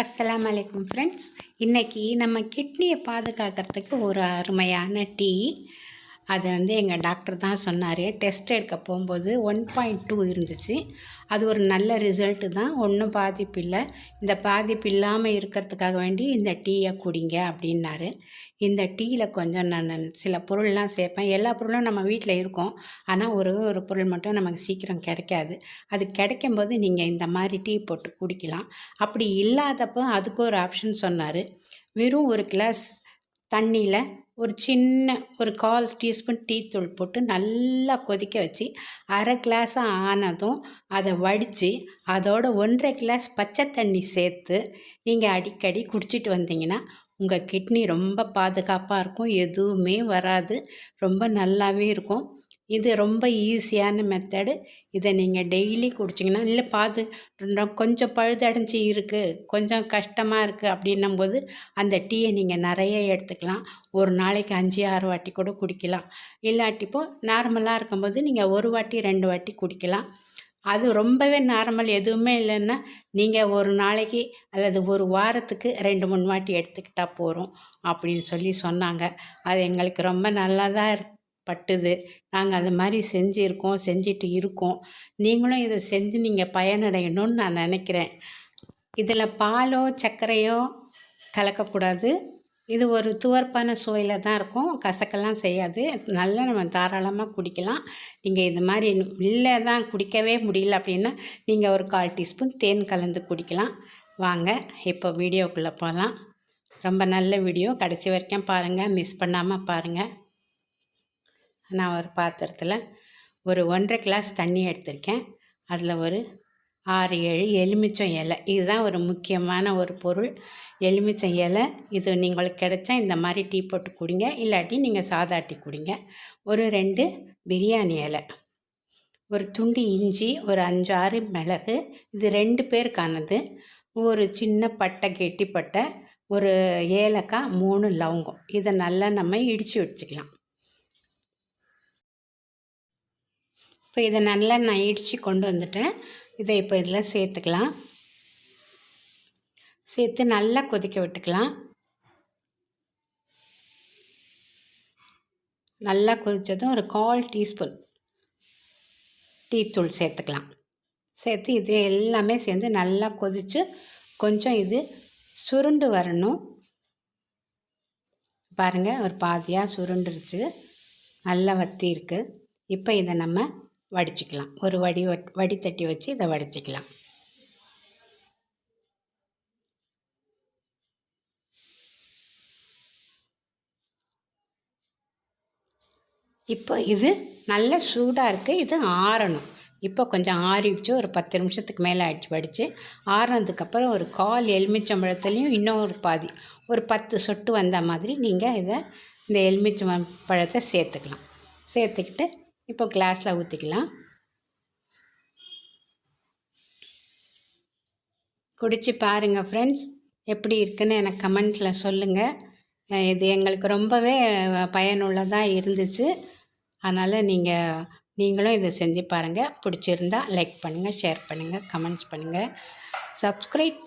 அஸ்லாம் அலைக்கும் ஃப்ரெண்ட்ஸ் இன்றைக்கி நம்ம கிட்னியை பாதுகாக்கிறதுக்கு ஒரு அருமையான டீ. அதை வந்து எங்கள் டாக்டர் தான் சொன்னார். டெஸ்ட் எடுக்க போகும்போது ஒன் பாயிண்ட் டூ இருந்துச்சு. அது ஒரு நல்ல ரிசல்ட்டு தான். ஒன்றும் பாதிப்பு இல்லை. இந்த பாதிப்பு இல்லாமல் இருக்கிறதுக்காக வேண்டி இந்த டீயை குடிங்க அப்படின்னாரு. இந்த டீயில் கொஞ்சம் நான் சில பொருள்லாம் சேர்ப்பேன். எல்லா பொருளும் நம்ம வீட்டில் இருக்கும். ஆனால் ஒரு ஒரு பொருள் மட்டும் நமக்கு சீக்கிரம் கிடைக்காது. அது கிடைக்கும்போது நீங்கள் இந்த மாதிரி டீ போட்டு குடிக்கலாம். அப்படி இல்லாதப்போ அதுக்கு ஒரு ஆப்ஷன் சொன்னார். வெறும் ஒரு கிளாஸ் தண்ணியில் ஒரு சின்ன ஒரு கால் டீஸ்பூன் டீ தூள் போட்டு நல்லா கொதிக்க வச்சு அரை கிளாஸாக ஆனதும் அதை வடித்து அதோட ஒன்றரை கிளாஸ் பச்சை தண்ணி சேர்த்து நீங்கள் அடிக்கடி குடிச்சிட்டு வந்தீங்கன்னா உங்கள் கிட்னி ரொம்ப பாதுகாப்பாக இருக்கும். எதுவுமே வராது. ரொம்ப நல்லாவே இருக்கும். இது ரொம்ப ஈஸியான மெத்தடு இதை நீங்கள் டெய்லி குடிச்சிங்கன்னா இல்லை பார்த்து கொஞ்சம் பழுதடைஞ்சி இருக்குது கொஞ்சம் கஷ்டமாக இருக்குது அப்படின்னும் போது அந்த டீயை நீங்கள் நிறைய எடுத்துக்கலாம். ஒரு நாளைக்கு அஞ்சு ஆறு வாட்டி கூட குடிக்கலாம். இல்லாட்டிப்போ நார்மலாக இருக்கும்போது நீங்கள் ஒரு வாட்டி ரெண்டு வாட்டி குடிக்கலாம். அது ரொம்பவே நார்மல் எதுவுமே இல்லைன்னா நீங்கள் ஒரு நாளைக்கு அல்லது ஒரு வாரத்துக்கு ரெண்டு மூணு வாட்டி எடுத்துக்கிட்டால் போகிறோம் அப்படின்னு சொல்லி சொன்னாங்க. அது எங்களுக்கு ரொம்ப நல்லா தான் பட்டுது. நாங்கள் அது மாதிரி செஞ்சுருக்கோம் செஞ்சுட்டு இருக்கோம். நீங்களும் இதை செஞ்சு நீங்கள் பயனடையணும்னு நான் நினைக்கிறேன். இதில் பாலோ சர்க்கரையோ கலக்கக்கூடாது. இது ஒரு துவர்ப்பான சுவையில் தான் இருக்கும். கசக்கெல்லாம் செய்யாது. நல்லா நம்ம தாராளமாக குடிக்கலாம். நீங்கள் இது மாதிரி இல்லை தான் குடிக்கவே முடியல அப்படின்னா நீங்கள் ஒரு கால் டீஸ்பூன் தேன் கலந்து குடிக்கலாம். வாங்க இப்போ வீடியோக்குள்ளே போகலாம் ரொம்ப நல்ல வீடியோ. கடைசி வரைக்கும் பாருங்கள் மிஸ் பண்ணாமல் பாருங்கள் நான் ஒரு பாத்திரத்தில் ஒரு ஒன்றரை கிளாஸ் தண்ணி எடுத்திருக்கேன். அதில் ஒரு ஆறு ஏழு எலுமிச்சம் இலை. இதுதான் ஒரு முக்கியமான ஒரு பொருள். எலுமிச்சம் இலை இது உங்களுக்கு கிடைச்சா இந்த மாதிரி டீ போட்டு குடிங்க. இல்லாட்டி நீங்கள் சாதாட்டி குடிங்க. ஒரு ரெண்டு பிரியாணி இலை ஒரு துண்டு இஞ்சி ஒரு அஞ்சு ஆறு மிளகு இது ரெண்டு பேருக்கானது. ஒரு சின்ன பட்டை கெட்டி பட்டை ஒரு ஏலக்காய் மூணு லவங்கம். இதை நல்லா நம்ம இடித்து வச்சுக்கலாம். இப்போ இதை நல்லா நான் இடித்து கொண்டு வந்துட்டேன். இதை இப்போ இதில் சேர்த்துக்கலாம். சேர்த்து நல்லா கொதிக்க விட்டுக்கலாம். நல்லா கொதித்ததும் ஒரு கால் டீஸ்பூன் டீத்தூள் சேர்த்துக்கலாம். சேர்த்து இது எல்லாமே சேர்ந்து நல்லா கொதித்து கொஞ்சம் இது சுருண்டு வரணும். பாருங்கள் ஒரு பாதியாக சுருண்டுருச்சு. நல்லா வத்தி இருக்குது இப்போ இதை நம்ம வடிச்சிக்கலாம். ஒரு வடி வடித்தட்டி வச்சு இதை வடிச்சிக்கலாம். இப்போ இது நல்ல சூடாக இருக்குது இது ஆறணும். இப்போ கொஞ்சம் ஆறிடுச்சு. ஒரு பத்து நிமிஷத்துக்கு மேலே ஆயிடுச்சு வடித்து ஆறினதுக்கப்புறம் ஒரு கால் எலுமிச்சம்பழத்துலேயும் இன்னும் ஒரு பாதி ஒரு பத்து சொட்டு வந்த மாதிரி நீங்கள் இதை இந்த எலுமிச்சம் பழத்தை சேர்த்துக்கலாம். சேர்த்துக்கிட்டு இப்போ கிளாஸில் ஊற்றிக்கலாம் குடித்து பாருங்கள் ஃப்ரெண்ட்ஸ் எப்படி இருக்குன்னு எனக்கு கமெண்ட்டில் சொல்லுங்கள் இது எங்களுக்கு ரொம்பவே பயனுள்ளதாக இருந்துச்சு. அதனால் நீங்கள் நீங்களும் இதை செஞ்சு பாருங்கள் பிடிச்சிருந்தா லைக் பண்ணுங்கள் ஷேர் பண்ணுங்கள் கமெண்ட்ஸ் பண்ணுங்கள் சப்ஸ்கிரைப் பண்ணு